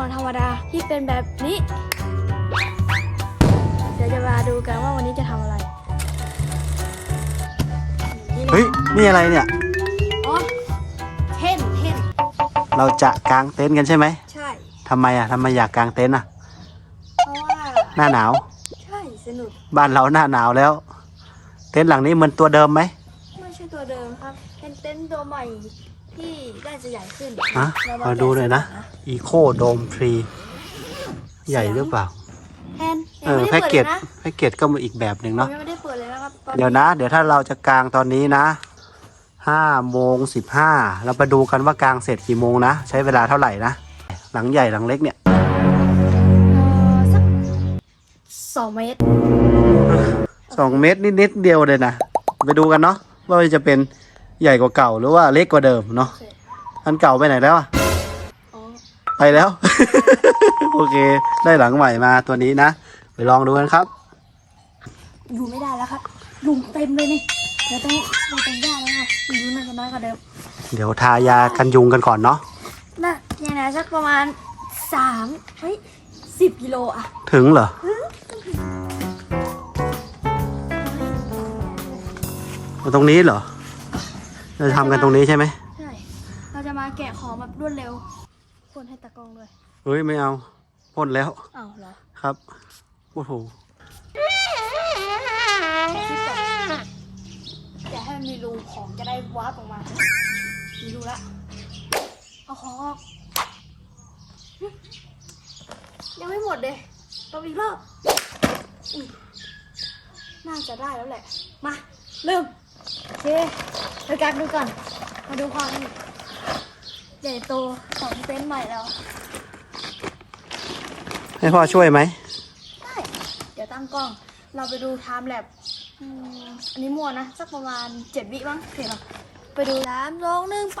อนธรรมดาที่เป็นแบบนี้ เดี๋ยวจะมาดูกันว่าวันนี้จะทำอะไรนี่นะเฮ้ย นี่อะไรเนี่ย อ๋อเท่นเท่นเราจะกางเต็นท์กันใช่ไหมใช่ ทำไมอะทำไมอยากกางเต็นท์อะ เพราะว่า หน้าหนาว ใช่สนุก บ้านเราหน้าหนาวแล้ว เต็นท์หลังนี้เหมือนตัวเดิมไหมไม่ใช่ตัวเดิมครับ เป็นเต็นท์ตัวใหม่ ที่ได้จะใหญ่ขึ้นฮะเรามาดูเลยนะอีโคโดมทรีใหญ่หรือเปล่าแทนเออยังแพ็ไม่กได้เกปิดจนะแพ็กเกจก็มาอีกแบบหนึ่งผมเนาะยังไม่ได้เปิดเลยนะครับตอนเดี๋ยวนะ เดี๋ยวถ้าเราจะกางตอนนี้นะห้าโมงสิบห้าเราไปดูกันว่ากางเสร็จกี่โมงนะ ใช้เวลาเท่าไหร่นะ หลังใหญ่หลังเล็กเนี่ยเอ่อสักสองเมตรสองเมตรนิดๆเดียวเลยนะ ไปดูกันเนาะว่ามันจะเป็น ใหญ่กว่าเก่าหรือว่าเล็กกว่าเดิมเนาะโอเคอันเก่าไปไหนแล้วอะอ๋อไปแล้ว โอเค ได้หลังใหม่มาตัวนี้นะ ไปลองดูกันครับ อยู่ไม่ได้แล้วครับยุงเต็มเลยนี่เราต้องเราต้องย่าแล้วค่ะยุงน่าจะน้อยกว่าเดิม เดี๋ยวทายากันยุงกันก่อนเนาะน่ะยังไงสักประมาณสามเฮ้ยสิบกิโลอะถึงเหรอตรงนี้เหรอ เราจะทำกันตรงนี้ใช่ไหมใช่ เราจะมาแกะของแบบรวดเร็วคนให้ตากล้องด้วยเฮ้ยไม่เอาพ่นแล้ว อ้าวเหรอครับ โอ้โหคิดก่อนอย่าให้มันมีรูของจะได้วาร์ปออกมา มีรูละ เอาของออกหึยังไม่หมดเลยต้องอีกรอบอุ๊ยน่าจะได้แล้วแหละ มา เริ่มโอ เคเดี๋ยวกันดูก่อน มาดูความใหญ่โตของเต็นท์ใหม่แล้วให้พ่อช่วยไหมได้เดี๋ยวตั้งกล้อง เราไปดูไทม์แลบอันนี้มั่วนะ สักประมาณเจ็ดวิบ้างโอเคป่ะไปดูสามสองหนึ่งไป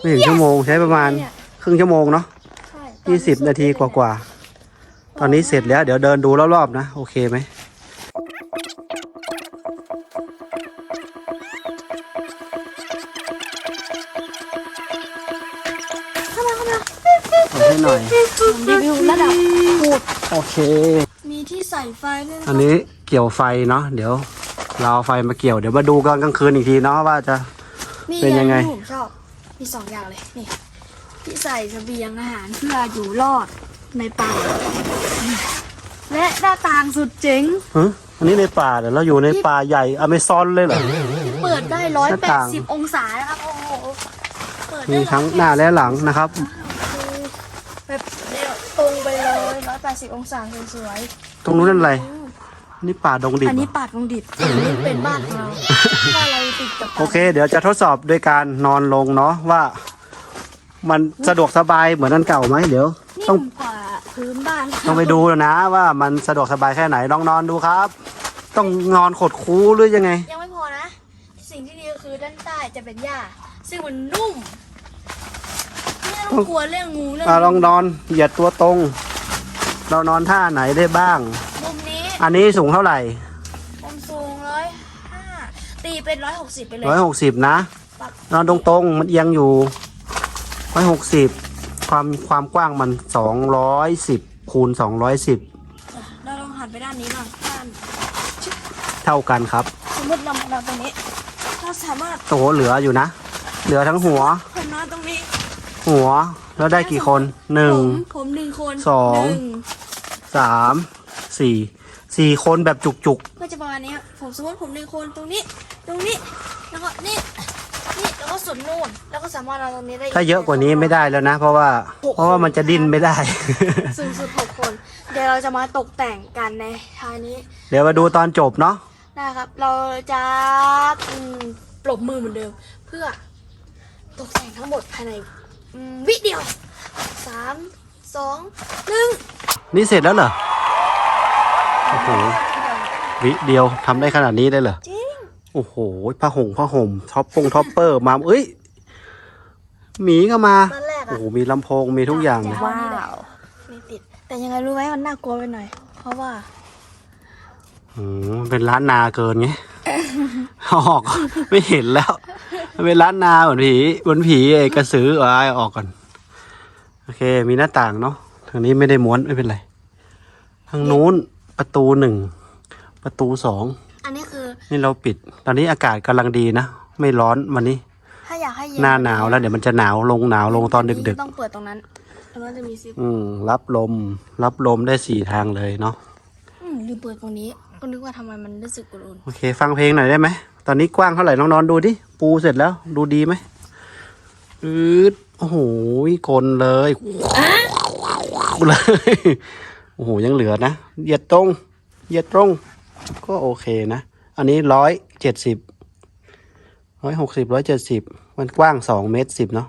ไม่ถึงชั่วโมงใช้ประมาณเนี่ยครึ่งชั่วโมงเนาะใช่ยี่สิบนาทีกว่าๆ ตอนนี้เสร็จแล้ว เดี๋ยวเดินดูรอบๆนะ โอเคไหม เข้ามาเข้ามาเอาให้หน่อย รีวิวระดับโหดโอเค มีที่ใส่ไฟด้วยนะอันนี้เกี่ยวไฟเนาะเดี๋ยว เราเอาไฟมาเกี่ยวเดี๋ยวมาดูกันกลางคืนอีกทีเนาะว่าจะ มีเป็นยังไง ที่ผมชอบ มีสองอย่างเลย นี่ ที่ใส่เสบียงอาหารเพื่ออยู่รอดในป่า และหน้าต่างสุดเจ๋ง ฮะอันนี้ในป่าเดี๋ยวเราอยู่ในป่าใหญ่อเมซอนเลยเหรอ เปิดได้ร้อยหน้าแปดต่างสิบองศานะครับ โอ้โห เปิดได้มีทั้งหน้าและหลังนะครับ แบบเดียวตรงไปเลยร้อยแปดสิบองศาสวยตรงนู้นนั่นอะไร นี่ป่าดงดิๆบอันเหรนี้อปาดวงดิบอันนี้เป็นบ้านของเราบ้านเราติดกับป่าโอเค เดี๋ยวจะทดสอบด้วยการนอนลงเนาะว่า มันสะดวกสบายเหมือนอันเก่าไหมเดี๋ยว ต้องนิ่มกว่าพื้นบ้านต้องไปดูนะว่ามันสะดวกสบายแค่ไหนลองนอนดูครับ ต้องนอนขดคูหรือยังไง ยังไม่พอนะ สิ่งที่ดีก็คือด้านใต้จะเป็นหญ้า ซึ่งมันนุ่มไม่ต้องกลัวเรื่องงูเรื่องอ่าลองนอนเหยียดตัวตรง เรานอนท่าไหนได้บ้างมุมนี้ อันนี้สูงเท่าไหร่ผมสูงร้อยห้าตีเป็นร้อยหกสิบไปเลยร้อยหกสิบนะปักนอนตรงๆ มันเอียงอยู่ร้อยหกสิบความความกว้างมันสองร้อยสิบคูณสองร้อยสิบเราลองหันไปด้านนี้บ้างด้านเท่ากันครับ สมมติเรานอนตรงนี้เราสามารถโตเหลืออยู่นะ เหลือทั้งหัว ผมนอนตรงนี้ หัวแล้วได้กี่คนหนึ่งผมผมหนึ่งคนสองหนึ่ง สามสี่ สี่คนแบบจุกก็จะประมาณนี้ครับผมสมมติผมหนึ่งคนตรงนี้ ตรงนี้ แล้วก็นี่ นี่ แล้วก็ส่วนนู่น แล้วก็สามารถนอนตรงนี้ได้ๆ ถ้าเยอะกว่านี้ไม่ได้แล้วนะ เพราะว่า เพราะว่ามันจะดิ้นไม่ได้ สูงสุดหกคน เดี๋ยวเราจะมาตกแต่งกันในท้ายนี้ เดี๋ยวมาดูตอนจบเนาะ นะครับ เราจะอืมปรบมือเหมือนเดิม เพื่อตกแต่งทั้งหมดภายในอืมวิเดียวสามสองหนึ่งนี่เสร็จแล้วเหรอ โอ้โหวิเดียวทำได้ขนาดนี้ได้เหรอจริงโอ้โหผ้าห่มผ้าห่มท็อปปงท็อปเปอร์มาเอ้ยหมีก็มาตอนแรกโอ้อะโหมีลำโพงมีทุกอย่างเลยว้าวไม่ติด แต่ยังไงรู้ไหมมันน่ากลัวไปหน่อย เพราะว่าอืมมันเป็นร้านนาเกินไงออกไม่เห็นแล้วมันเป็นร้านนาเหมือนผีเหมือนผีไอ้กระสือเอาไอ้ออกก่อนโอเค มีหน้าต่างเนาะทางนี้ไม่ได้ม้วนไม่เป็นไร ทางนู้น ประตูหนึ่งประตูสองอันนี้คือ นี่เราปิด ตอนนี้อากาศกำลังดีนะ ไม่ร้อนวันนี้ ถ้าอยากให้เย็นหน้าหนาวแล้วเดี๋ยวมันจะหนาวลงหนาวลงตอนดึกต้องเปิดตรงนั้นตรงนั้นจะมีซิปๆ อืม รับลม รับลมได้สี่ทางเลยเนาะอืมลืมเปิดตรงนี้ ก็นึกว่าทำไมมันรู้สึกอุ่นโอเค ฟังเพลงหน่อยได้ไหมตอนนี้กว้างเท่าไหร่ลองนอนดูดิปูเสร็จแล้วดูดีไหมอืดโอ้โหกลนเลยเลยโอ้โหยังเหลือนะเหยียดตรงเหยียดตรง ก็โอเคนะ อันนี้ร้อยเจ็ดสิบร้อยหกสิบร้อยเจ็ดสิบมันกว้างสองเมตรสิบเนาะ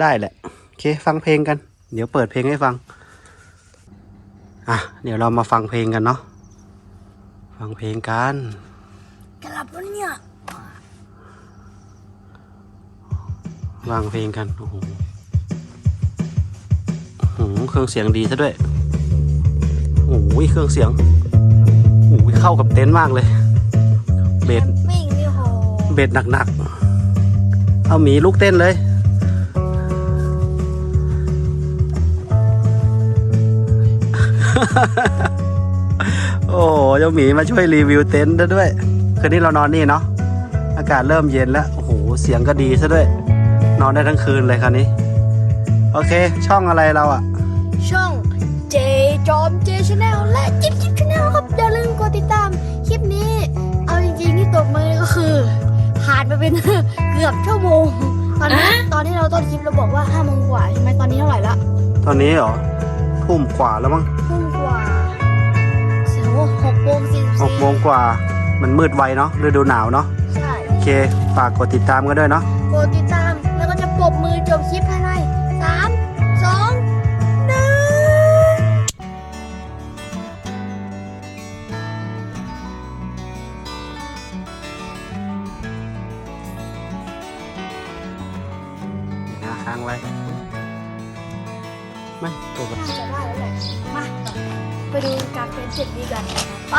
ได้แหละ โอเค ฟังเพลงกัน เดี๋ยวเปิดเพลงให้ฟัง อะ เดี๋ยวเรามาฟังเพลงกันเนาะฟังเพลงกันๆจะหลับแล้วเนี่ยฟังเพลงกันโอ้โหโอ้โหเครื่องเสียงดีซะด้วย โอ้โหเครื่องเสียงโอ้โหเข้ากับเต็นท์มากเลย เบสแคมปิ้งนี่โหเบสหนักๆ เอาหมีลุกเต้นเลย โอ้โหเจ้าหมีมาช่วยรีวิวเต็นท์ด้วย คืนนี้เรานอนนี่เนาะ อากาศเริ่มเย็นแล้ว โอ้โห เสียงก็ดีซะด้วย นอนได้ทั้งคืนเลยคราวนี้ โอเค ช่องอะไรเราอะช่องเจ จอมเจชาแนลและจิ๊บจิ๊บชาแนลครับ อย่าลืมกดติดตาม คลิปนี้ เอาจริงๆที่ตบมือก็คือผ่านไปเป็น เกือบชั่วโมง ตอนนี้ตอนที่เราต้นคลิปเราบอกว่าห้าโมงกว่าใช่ไหมตอนนี้เท่าไหร่ละตอนนี้เหรอทุ่มกว่าแล้วมั้งทุ่มกว่าเสียวหกโมงสี่สิบหกโมงกว่า มันมืดไวเนาะฤดูหนาวเนาะใช่โอเคฝากกดติดตามกันด้วยเนาะกดติดตามแล้วก็จะปรบมือจบคลิปภายในาค้างไว้ไม่ตัวกับน่าจะได้แล้วแหละ มา ไปดูการเป็นเสร็จดีกัน ไป